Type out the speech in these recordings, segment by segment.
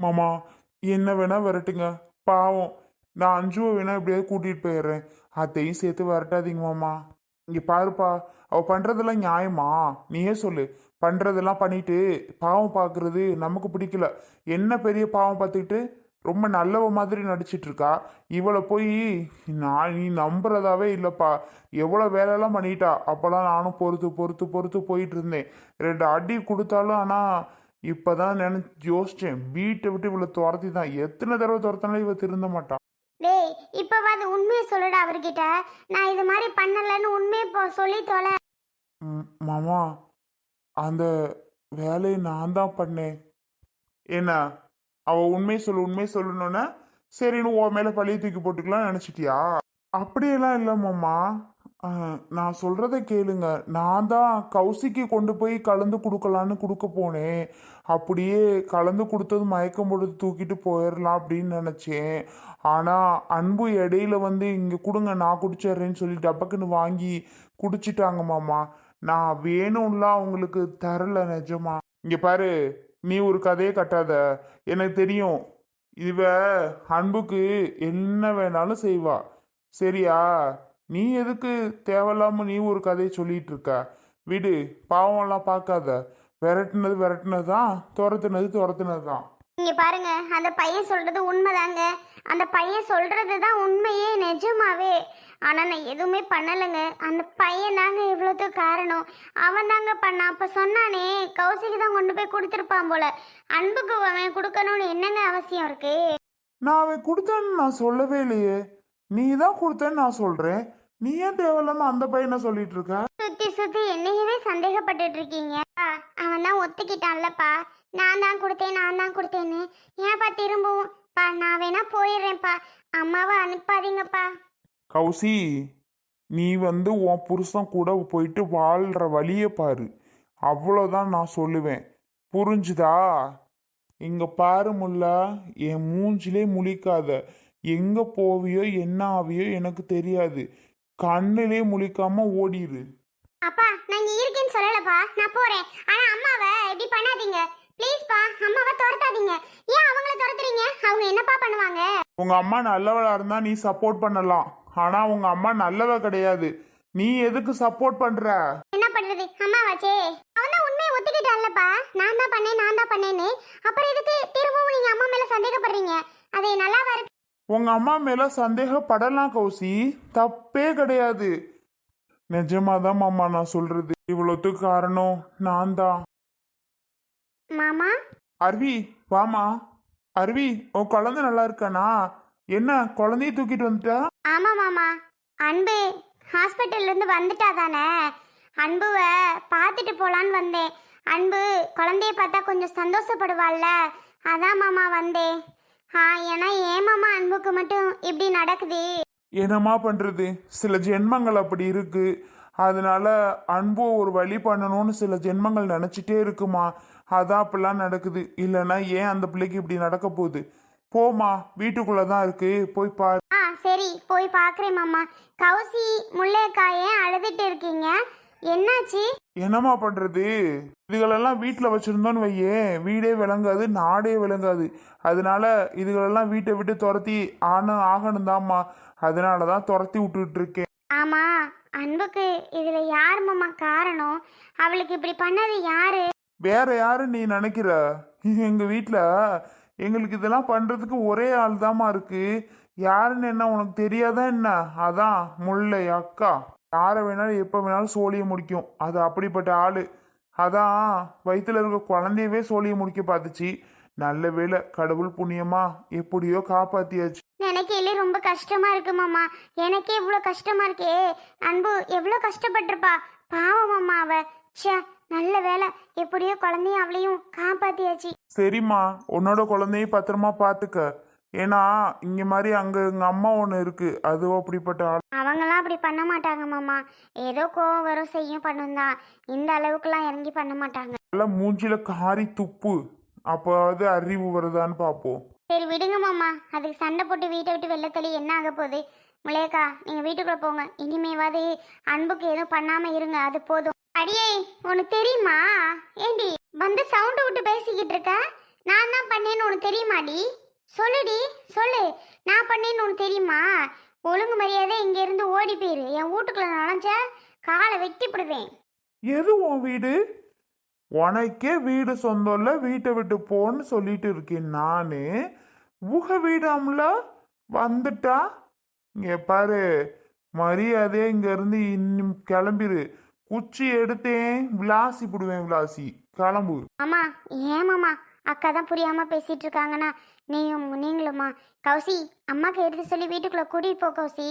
மாமா என்ன வேணா விரட்டுங்க. பாவம் நான் அஞ்சுவை வேணா எப்படியாவது கூட்டிட்டு போயிடுறேன். அத்தையும் சேர்த்து விரட்டாதீங்க மாமா. இங்க பாருப்பா அவ பண்றதெல்லாம் நியாயமா? நீயே சொல்லு. பண்றதெல்லாம் பண்ணிட்டு பாவம் பார்க்குறது நமக்கு பிடிக்கல. என்ன பெரிய பாவம் பார்த்துக்கிட்டு ரொம்ப நல்லவ மாதிரி நடிச்சிட்டு இருக்கா இவளை போய் நான் நீ நம்புறதாவே இல்லைப்பா. எவ்வளோ வேலையெல்லாம் பண்ணிட்டா? அப்போல்லாம் நானும் பொறுத்து பொறுத்து பொறுத்து போயிட்டு இருந்தேன். ரெண்டு அடி கொடுத்தாலும் ஆனால் இப்போதான் நினைச்சு யோசிச்சேன். வீட்டை விட்டு இவளை துரத்தி தான் எத்தனை தடவை துரத்தினாலும் இவ திருந்த மாட்டா. டேய் இப்போவாது உண்மையை சொல்லுடா அவர்கிட்ட. நான் இது மாதிரி பண்ணலன்னு உண்மையை இப்போ சொல்லி தொலை. மாமா அந்த வேலையை நான் தான் பண்ணேன். என்ன? அவ உண்மை சொல்லு உண்மை சொல்லணும்னா சரின்னு உன் மேல பழிய தூக்கி போட்டுக்கலாம் நினைச்சிட்டியா? அப்படியெல்லாம் இல்லை மாமா. நான் சொல்கிறத கேளுங்க. நான் தான் கௌசிக்கு கொண்டு போய் கலந்து கொடுக்கலான்னு கொடுக்க போனேன். அப்படியே கலந்து கொடுத்தது மயக்கம் போட்டு தூக்கிட்டு போயிடலாம் அப்படின்னு நினச்சேன். ஆனால் அன்பு இடையில வந்து இங்கே கொடுங்க நான் குடிச்சிட்றேன்னு சொல்லி டபக்குன்னு வாங்கி குடிச்சிட்டாங்க மாமா. நான் வேணும்லாம் அவங்களுக்கு தரல நிஜமா. இங்கே பாரு நீ ஒரு கதையை கட்டாத. எனக்கு தெரியும் இவ அன்புக்கு என்ன வேணாலும் செய்வா. சரியா? நீ எதுக்கு தேவையில்லாம நீ ஒரு கதையை சொல்லிட்டு இருக்க? விடு பாவம்லாம் பார்க்காத. விரட்டுனது விரட்டுனது தான் துரத்துனது துரத்துனது தான் இங்க பாருங்க அந்த பையன் சொல்றது உண்மைதாங்க. அந்த பையன் சொல்றது தான் உண்மையே நிஜமாவே. ஆனா நான் எதுவுமே பண்ணலைங்க. அந்த பையன் தாங்க இவ்வளோத்துக்கு காரணம். அவன் தாங்க பண்ணான் அப்ப சொன்னானே கௌசிக்கு தான் கொண்டு போய் கொடுத்துருப்பான் போல. அன்புக்கு அவன் கொடுக்கணும்னு என்னங்க அவசியம் இருக்கு? நான் அவன் கொடுத்தேன்னு நான் சொல்லவே இல்லையே. நீ தான் கொடுத்தேன்னு நான் சொல்றேன். நீ ஏன் தேவையில்லாம அந்த பையனை சொல்லிட்டு இருக்க? சுத்தி சுத்தி என்னையவே சந்தேகப்பட்டுட்டு இருக்கீங்க அவன் தான் ஒத்துக்கிட்டான்லப்பா. நான் தான் கொடுத்தேன் நான் தான் கொடுத்தேன்னு. ஏன்ப்பா திரும்பவும்? பா நான் வேணா போயிடுறேன்ப்பா. அம்மாவை அனுப்பாதீங்கப்பா. கௌசி நீ வந்து உன் புருஷன் கூட போயிட்டு வாழ்ற வழியை பாரு. அவ்வளோதான் நான் சொல்லுவேன். புரிஞ்சுதா? இங்க பாரு முல்லா என் மூஞ்சிலே முழிக்காத. எங்க போவியோ என்ன ஆவியோ எனக்கு தெரியாது. கண்ணிலே முழிக்காம ஓடிரு. அப்பா நான் இங்க இருக்கேன்னு சொல்லலப்பா. நான் போறேன். ஆனா அம்மாவை இப்படி பண்ணாதீங்க. ப்ளீஸ்ப்பா அம்மாவை துரத்தாதீங்க. ஏன் அவங்கள துரத்துறீங்க? அவங்க என்னப்பா பண்ணுவாங்க? உங்க அம்மா நல்லவளா இருந்தா நீ சப்போர்ட் பண்ணலாம். ஆனா உங்க அம்மா நல்லவ கிடையாது. நீ எதுக்கு சப்போர்ட் பண்ற? என்ன பண்றது? அம்மாவாச்சே. அவன் தான் உண்மையை ஒத்துக்கிட்டான்லப்பா. நான் தான் பண்ணேன் நான் தான் பண்ணேன்னு. அப்புறம் எதுக்கு திரும்பவும் நீங்க அம்மா மேல சந்தேகப்படுறீங்க? அது நல்லாவா இருக்கு. உங்க அம்மா மேல சந்தேகப்படலாம் கௌசி. தப்பே கிடையாது. நிஜமாதான் மாமா நான் சொல்றது. இவ்வளோத்துக்கு காரணம் நான் தான் மாமா? அருவி வாமா அருவி உன் குழந்தை நல்லா இருக்கானா? என்ன குழந்தைய தூக்கிட்டு வந்துட்டா? ஆமா மாமா. அன்பு ஹாஸ்பிட்டல்ல இருந்து வந்துட்டா தானே? அன்புவை பார்த்துட்டு போலான்னு வந்தேன். அன்பு குழந்தைய பார்த்தா கொஞ்சம் சந்தோஷப்படுவாள்ல? அதான் மாமா வந்தேன். ஆ ஏன்னா ஏன் மாமா அன்புக்கு மட்டும் இப்படி நடக்குது? என்னம்மா பண்றது? சில ஜென்மங்கள் அப்படி இருக்கு. அதனால அன்பு ஒரு வழி பண்ணணும்னு சில ஜென்மங்கள் நினைச்சிட்டே இருக்குமா? அதான் அப்படிலாம் நடக்குது. இல்லைன்னா ஏன் அந்த பிள்ளைக்கு இப்படி நடக்க போகுது? போமா வீட்டுக்குள்ள தான் இருக்கு. போய் பாரு. ஆ சரி போய் பார்க்குறேன் மாமா. கௌசி முல்லைக்கா ஏன் அழுதுட்டு இருக்கீங்க. என்னாச்சு? என்னம்மா பண்றது? இதுகளெல்லாம் வீட்டில் வச்சிருந்தோன்னு வையே வீடே விளங்காது நாடே விளங்காது. அதனால இதுகளெல்லாம் வீட்டை விட்டு துரத்தி ஆனும் ஆகணும் தாம்மா அதனால தான் துரத்தி விட்டுட்டு இருக்கேன் ஆமா அன்புக்கு இதுல யார் மாமா காரணம்? அவளுக்கு இப்படி பண்ணது யாரு? வேற யாரு நீ நினைக்கிற? எங்க வீட்டில் எங்களுக்கு இதெல்லாம் பண்றதுக்கு ஒரே ஆள் தாம்மா இருக்கு. யாருன்னு என்ன உனக்கு தெரியாதா என்ன? அதான் முல்லை அக்கா. யாரை வேணாலும் எப்போ வேணாலும் சோழிய முடிக்கும். அது அப்படிப்பட்ட ஆளு. அதான் வயித்துல இருக்க குழந்தையவே சோழிய முடிக்க பார்த்துச்சு. நல்ல வேளை கடவுள் புண்ணியமா எப்படியோ காப்பாத்தியாச்சு. நினைக்கையிலே ரொம்ப கஷ்டமா இருக்கு மாமா. எனக்கே இவ்வளோ கஷ்டமா இருக்கே. அன்பு எவ்வளோ கஷ்டப்பட்டிருப்பா. பாவம் மாமா அவ. ச்சே நல்ல வேலை எப்படியோ குழந்தையும் அவளையும் காப்பாத்தியாச்சு. சரிம்மா உன்னோட குழந்தைய பத்திரமா பார்த்துக்க ஏன்னா இங்க மாதிரி அங்க எங்க அம்மா ஒன்று இருக்கு. அது அப்படிப்பட்ட ஆள் அவங்களாம் அப்படி பண்ண மாட்டாங்க மாமா. ஏதோ கோவம் வரும் செய்யும் பண்ணும் தான். இந்த அளவுக்குலாம் இறங்கி பண்ண மாட்டாங்க. நல்லா மூஞ்சில காரி துப்பு. அப்போது அறிவு வருதான்னு பார்ப்போம் சரி விடுங்க மாமா. அதுக்கு சண்டை போட்டு வீட்டை விட்டு வெளில தள்ளி என்ன ஆக போகுது? முளையக்கா நீங்கள் வீட்டுக்குள்ளே போங்க. இனிமேவாது அன்புக்கு எதுவும் பண்ணாமல் இருங்க. அது போதும். அடியே உனக்கு தெரியுமா? ஏண்டி வந்து சவுண்டு விட்டு பேசிக்கிட்டு இருக்க? நான் தான் பண்ணேன்னு உனக்கு தெரியுமாடி? சொல்லுடி சொல்லு. நான் பண்ணேன்னு உனக்கு தெரியுமா? ஒழுங்கு மரியாதை இங்க இருந்து ஓடி போயிரு. என் வீட்டுக்குள்ள நுழைஞ்ச காலை வெட்டி போடுவேன். எது உன் வீடு? உனக்கே வீடு சொந்தம் இல்லை வீட்டை விட்டு போன்னு சொல்லிட்டு இருக்கேன் நானு. உக வீடாம்ல? வந்துட்டா? இங்க பாரு மரியாதையே இங்க இருந்து இன்னும் கிளம்பிரு. குச்சி எடுத்தேன் விளாசி போடுவேன் விளாசி. கிளம்பு. மாமா ஏன் மாமா? அக்கா தான் புரியாம பேசிட்டு இருக்காங்கண்ணா நீயும் நீங்களும்மா கௌசி அம்மாக்கு எடுத்து சொல்லி வீட்டுக்குள்ள கூட்டிட்டு போ கௌசி.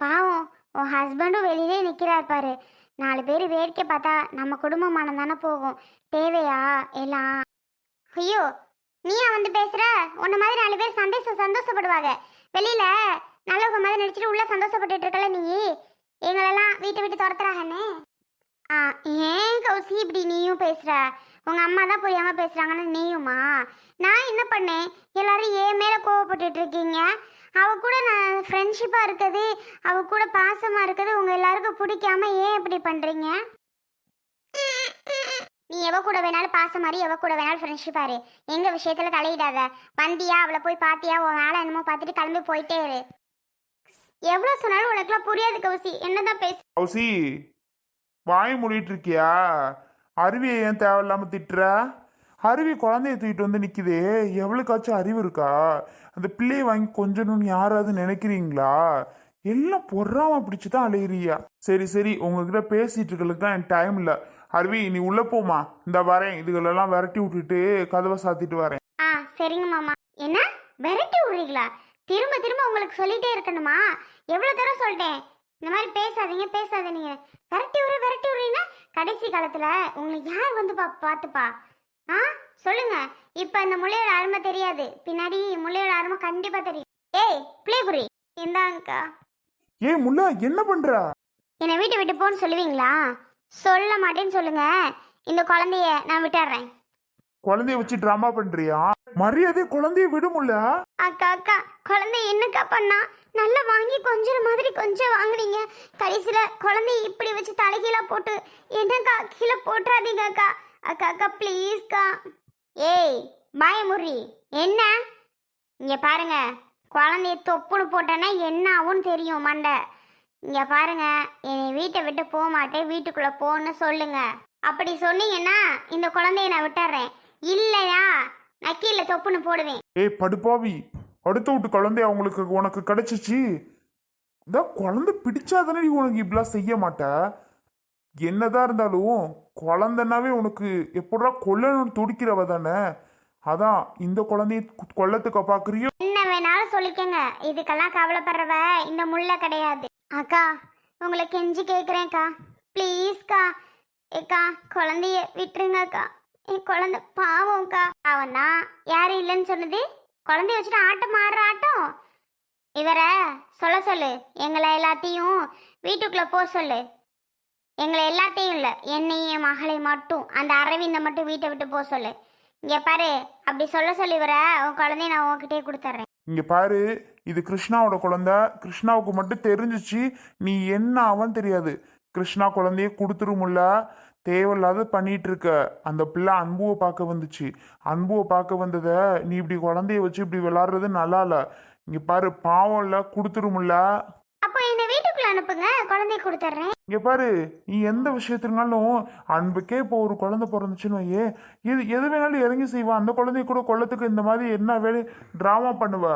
பாவம் உன் ஹஸ்பண்டும் வெளியிலே நிற்கிறார் பாரு. நாலு பேர் வேடிக்கை பார்த்தா நம்ம குடும்பமானம் தானே போகும். தேவையா? எல்லாம். ஐயோ நீயா வந்து பேசுற? உன்ன மாதிரி நாலு பேர் சந்தோஷம் சந்தோஷப்படுவாங்க. வெளியில் நல்லவங்க மாதிரி நடிச்சிட்டு உள்ள சந்தோஷப்பட்டுட்டு இருக்கல நீ? எங்களெல்லாம் வீட்டை விட்டு துரத்துறாங்கன்னு. ஆ ஏன் கௌசி இப்படி நீயும் பேசுற? உங்க அம்மா தான் புரியாம பேசுறாங்கன்னு நீயுமா? நான் என்ன பண்ணேன்? எல்லாரும் ஏன் மேல கோவப்பட்டுட்டு இருக்கீங்க. அவ கூட நான் ஃப்ரெண்ட்ஷிப்பா இருக்குது. அவ கூட பாசமா இருக்குது. உங்க எல்லாருக்கும் பிடிக்காம ஏன் இப்படி பண்றீங்க? நீ எவ கூட வேணாலும் பாச மாதிரி எவ கூட வேணாலும் ஃப்ரெண்ட்ஷிப் இரு. எங்க விஷயத்துல தலையிடாத. வந்தியா அவளை போய் பாத்தியா? உன் வேலை என்னமோ பார்த்துட்டு கிளம்பி போயிட்டே இரு. எவ்வளவு சொன்னாலும் உனக்குலாம் புரியாது கௌசி. என்னதான் பேச கௌசி வாய் மூடிட்டு இருக்கியா? அருவியை ஏன் தேவையில்லாமல் திட்டுற? அருவி குழந்தைய தூக்கிட்டு வந்து நிற்குதே எவ்வளோக்காச்சும் அறிவு இருக்கா? அந்த பிள்ளையை வாங்கி கொஞ்சணும்னு யாராவது நினைக்கிறீங்களா? எல்லாம் பொறாம பிடிச்சி தான் அலையிறியா? சரி சரி உங்ககிட்ட பேசிட்டு இருக்கிறதுக்கு தான் என் டைம் இல்லை. அருவி நீ உள்ளே போமா இந்த வரேன். இதுகளெல்லாம் விரட்டி விட்டுட்டு கதவை சாத்திட்டு வரேன். ஆ சரிங்க மாமா. என்ன? விரட்டி விடுறீங்களா? திரும்ப திரும்ப உங்களுக்கு சொல்லிட்டே இருக்கணுமா? எவ்வளோ தடவை சொல்லிட்டேன்? இந்த மாதிரி பேசாதீங்க பேசாதீங்க. விரட்டி விடுற விரட்டி விடுறீங்கன்னா கடைசி காலத்தில் உங்களை யார் வந்து பா பார்த்துப்பா? ஆ? சொல்லுங்க. இப்போ இந்த முள்ளையோட அருமை தெரியாது. பின்னாடி முள்ளையோட அருமை கண்டிப்பாக தெரியும். ஏய் பிள்ளைபுரி இந்தாங்கக்கா. ஏய் முல்லா என்ன பண்ற? என்னை வீட்டை விட்டு போன்னு சொல்லுவீங்களா? சொல்ல மாட்டேன்னு சொல்லுங்க. இந்த குழந்தைய நான் விட்டுறேன். குழந்தைய வச்சு ட்ராமா பண்றியா? மரியாதை குழந்தைய விடுமுல்ல அக்கா அக்கா குழந்தை என்னக்கா பண்ணா? நல்லா வாங்கி கொஞ்சம் மாதிரி கொஞ்சம் வாங்குனீங்க. கடைசியில் குழந்தைய இப்படி வச்சு தலைகீழாக போட்டு என்னக்கா கீழே போட்டுறாதீங்க அக்கா அக்கா அக்கா ப்ளீஸ்க்கா ஏய் பயமுறி என்ன? இங்கே பாருங்க குழந்தைய தொப்புன்னு போட்டேன்னா என்ன ஆகும்னு தெரியும் மண்டை. இங்கே பாருங்க என்னை வீட்டை விட்டு போக மாட்டேன் வீட்டுக்குள்ளே போன்னு சொல்லுங்க. அப்படி சொன்னீங்கன்னா இந்த குழந்தைய நான் விட்டுறேன். இல்லையா? நான் கீழே தொப்புன்னு போடுவேன். ஏய் படுப்பாவி. அடுத்த வீட்டு குழந்தை அவங்களுக்கு உனக்கு கிடைச்சிச்சு. இதான் குழந்தை பிடிச்சாதானே நீ உனக்கு இப்படிலாம் செய்ய மாட்ட. என்னதான் இருந்தாலும் குழந்தைனாவே உனக்கு எப்படா கொல்லணும்னு துடிக்கிறவ தானே. அதான் இந்த குழந்தைய கொல்லத்துக்கு பாக்குறியோ என்ன வேணாலும் சொல்லிக்கங்க. இதுக்கெல்லாம் கவலைப்படுறவ இந்த முல்லை கிடையாது. அக்கா உங்களை கெஞ்சி கேட்குறேன்க்கா ப்ளீஸ்க்கா ஏக்கா குழந்தைய விட்டுருங்கக்கா என் குழந்தை பாவம்க்கா பாவம் தான் யாரும் இல்லைன்னு சொன்னது? குழந்தைய வச்சுட்டு ஆட்டம் ஆடுற ஆட்டம். இவரை சொல்ல சொல்லு. எங்களை எல்லாத்தையும் வீட்டுக்குள்ளே போக சொல்லு. எங்களை எல்லாத்தையும் இல்லை. என்னையும் என் மகளை மட்டும் அந்த அரவிந்தை மட்டும் வீட்டை விட்டு போக சொல்லு. இங்கே பாரு. அப்படி சொல்ல சொல்லி இவரை. உன் குழந்தைய நான் உன்கிட்டயே கொடுத்துட்றேன் இங்கே பாரு. இது கிருஷ்ணாவோட குழந்தை. கிருஷ்ணாவுக்கு மட்டும் தெரிஞ்சிச்சு. நீ என்ன அவன் தெரியாது. கிருஷ்ணா குழந்தைய கொடுத்துருமுல்ல தேவையில்லாத பண்ணிட்டு இருக்க அந்த பிள்ளை அன்புவை பார்க்க வந்துச்சு. அன்புவை பார்க்க வந்ததை நீ இப்படி குழந்தைய வச்சு இப்படி விளாடுறது நல்லா இல்ல. இங்க பாரு பாவம் இல்ல கொடுத்துருமுல்ல அப்போ என்னை வீட்டுக்குள்ள அனுப்புங்க குழந்தைய கொடுத்துட்றேன். இங்க பாரு நீ எந்த விஷயத்தினாலும் அன்புக்கே இப்போ ஒரு குழந்தை பிறந்துச்சுன்னு வையே. எது எது வேணாலும் இறங்கி செய்வா. அந்த குழந்தைய கூட கொல்லத்துக்கு இந்த மாதிரி என்ன வேலை ட்ராமா பண்ணுவ?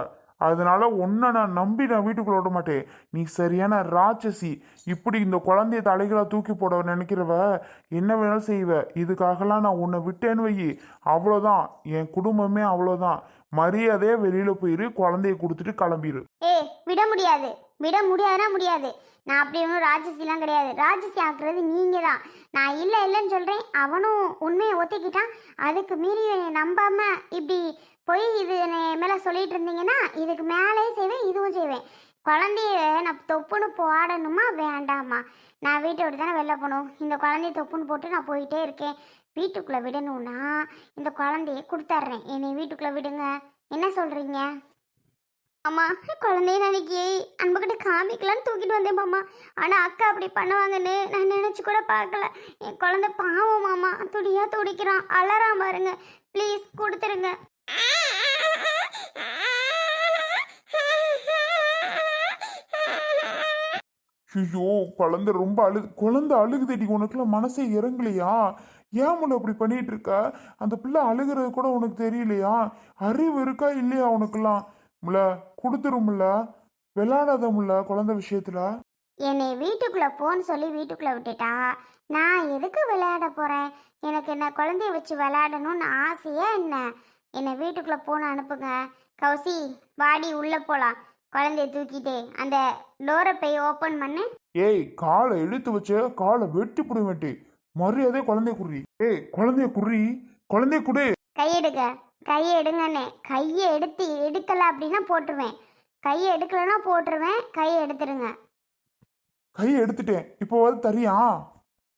அதனால உன்னை நான் நம்பி நான் வீட்டுக்குள்ள விட மாட்டேன். நீ சரியான ராட்சசி. இப்படி இந்த குழந்தைய தலைகளா தூக்கி போட நினைக்கிறவ என்ன வேணாலும் செய்வ. இதுக்காகலாம் நான் உன்னை விட்டேன்னு வை. அவ்வளோதான் என் குடும்பமே அவ்வளோதான் மரியாதையே வெளியில போயிரு குழந்தைய கொடுத்துட்டு கிளம்பிரு. ஏ விட முடியாது. விட முடியாதுன்னா முடியாது. நான் அப்படி ஒன்றும் ராட்சசிலாம் கிடையாது. ராட்சசி ஆக்குறது நீங்கள் தான் நான் இல்லை இல்லைன்னு சொல்கிறேன் அவனும் உண்மையை ஒத்திக்கிட்டான். அதுக்கு மீறி என்னை நம்பாம இப்படி போய் இது என்னை மேலே சொல்லிட்டு இருந்தீங்கன்னா இதுக்கு மேலே செய்வேன் இதுவும் செய்வேன். குழந்தைய நான் தொப்புன்னு போடணுமா? வேண்டாமா நான் வீட்டை விட்டு தானே வெளில போகணும். இந்த குழந்தைய தொப்புன்னு போட்டு நான் போயிட்டே இருக்கேன். வீட்டுக்குள்ளே விடணும்னா இந்த குழந்தைய கொடுத்துட்றேன் என்னை வீட்டுக்குள்ளே விடுங்க. என்ன சொல்கிறீங்க அம்மா குழந்தைய நாளைக்கு அன்புக்கிட்ட காமிக்கலான்னு தூக்கிட்டு வந்தேன் மாமா ஆனால் அக்கா அப்படி பண்ணுவாங்கன்னு நான் நினச்சி கூட பார்க்கல. என் குழந்தை பாவம் மாமா. துடியா துடிக்கிறான். அலறான் பாருங்க ப்ளீஸ் கொடுத்துருங்க. ஐயோ குழந்த ரொம்ப அழு குழந்த அழுகுதடி உனக்குலாம் மனசே இறங்கலையா? ஏன் முள்ள அப்படி பண்ணிட்டு இருக்க அந்த பிள்ளை அழுகிறது கூட உனக்கு தெரியலையா? அறிவு இருக்கா இல்லையா உனக்குலாம் முள்ள கொடுத்துரும்ல விளையாடாத முள்ள குழந்தை விஷயத்துல. என்னை வீட்டுக்குள்ள போன்னு சொல்லி வீட்டுக்குள்ள விட்டுட்டா? நான் எதுக்கு விளையாட போறேன்? எனக்கு என்ன குழந்தைய வச்சு விளையாடணும்னு ஆசையே என்ன? என்னை வீட்டுக்குள்ளே போன்னு அனுப்புங்க. கௌசி வாடி உள்ளே போகலாம் குழந்தைய தூக்கிட்டு அந்த டோரை போய் ஓப்பன் பண்ணு. ஏய் காலை இழுத்து வச்சு காலை வெட்டி புடி வெட்டி. மரியாதை குழந்தைய குறி ஏய் குழந்தைய குறி குழந்தைய குடு. கையெடுக்க கையை எடுங்கண்ணே கையை எடுத்து எடுக்கல அப்படின்னா போட்டுருவேன். கையை எடுக்கலைன்னா போட்டுருவேன். கையை எடுத்துருங்க. கையை எடுத்துட்டேன். இப்போ வந்து தரியா?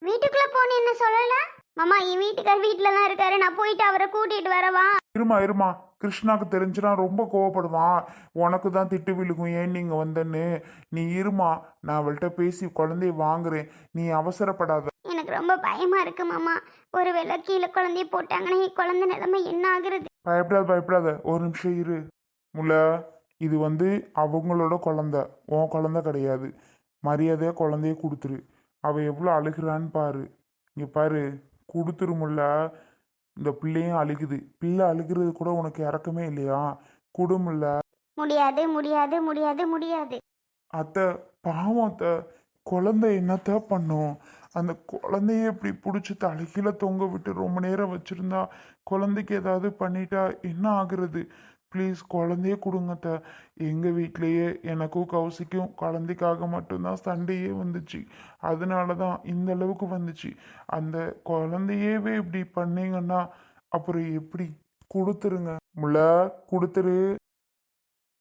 வீட்டுக்குள்ளே போன்னு என்ன சொல்லல? மாமா என் வீட்டுக்கார் வீட்டில் தான் இருக்காரு. நான் போயிட்டு அவரை கூட்டிகிட்டு வரவா? இருமா இருமா. கிருஷ்ணாக்கு தெரிஞ்சுனா ரொம்ப கோவப்படுவான் உனக்கு தான் திட்டு விழுகும். ஏன் நீங்க வந்தேன்னு? நீ இருமா. நான் அவள்கிட்ட பேசி குழந்தைய வாங்குறேன். நீ அவசரப்படாத. எனக்கு ரொம்ப பயமா இருக்கு மாமா. ஒருவேளை கீழே குழந்தைய போட்டாங்கன்னா என் குழந்தை நிலைமை என்ன ஆகுறது? பயப்படாத பயப்படாத. ஒரு நிமிஷம் இரு. முல்ல இது வந்து அவங்களோட குழந்தை. உன் குழந்தை கிடையாது. மரியாதையா குழந்தைய கொடுத்துரு. அவ எவ்வளோ அழுகிறான்னு பாரு. இங்க பாரு. கொடுத்துரு முல்ல. இந்த பிள்ளையும் அழுகுது. பிள்ளை அழுகிறது கூட உனக்கு இறக்கமே இல்லையா? குடுமுல்ல முடியாது முடியாது முடியாது முடியாது. அத்தை பாவம் அத்தை. குழந்தை என்னத்த பண்ணும்? அந்த குழந்தைய இப்படி பிடிச்சி தலைகீழ தொங்க விட்டு ரொம்ப நேரம் வச்சிருந்தா குழந்தைக்கு ஏதாவது பண்ணிட்டா என்ன ஆகுறது? ப்ளீஸ் குழந்தைய கொடுங்கத்த எங்கள் வீட்லேயே எனக்கும் கௌசிக்கும் குழந்தைக்காக மட்டும்தான் சண்டையே வந்துச்சு. அதனால தான் இந்த அளவுக்கு வந்துச்சு. அந்த குழந்தையவே இப்படி பண்ணீங்கன்னா அப்புறம் எப்படி கொடுத்துருங்க? முள்ள கொடுத்துரு.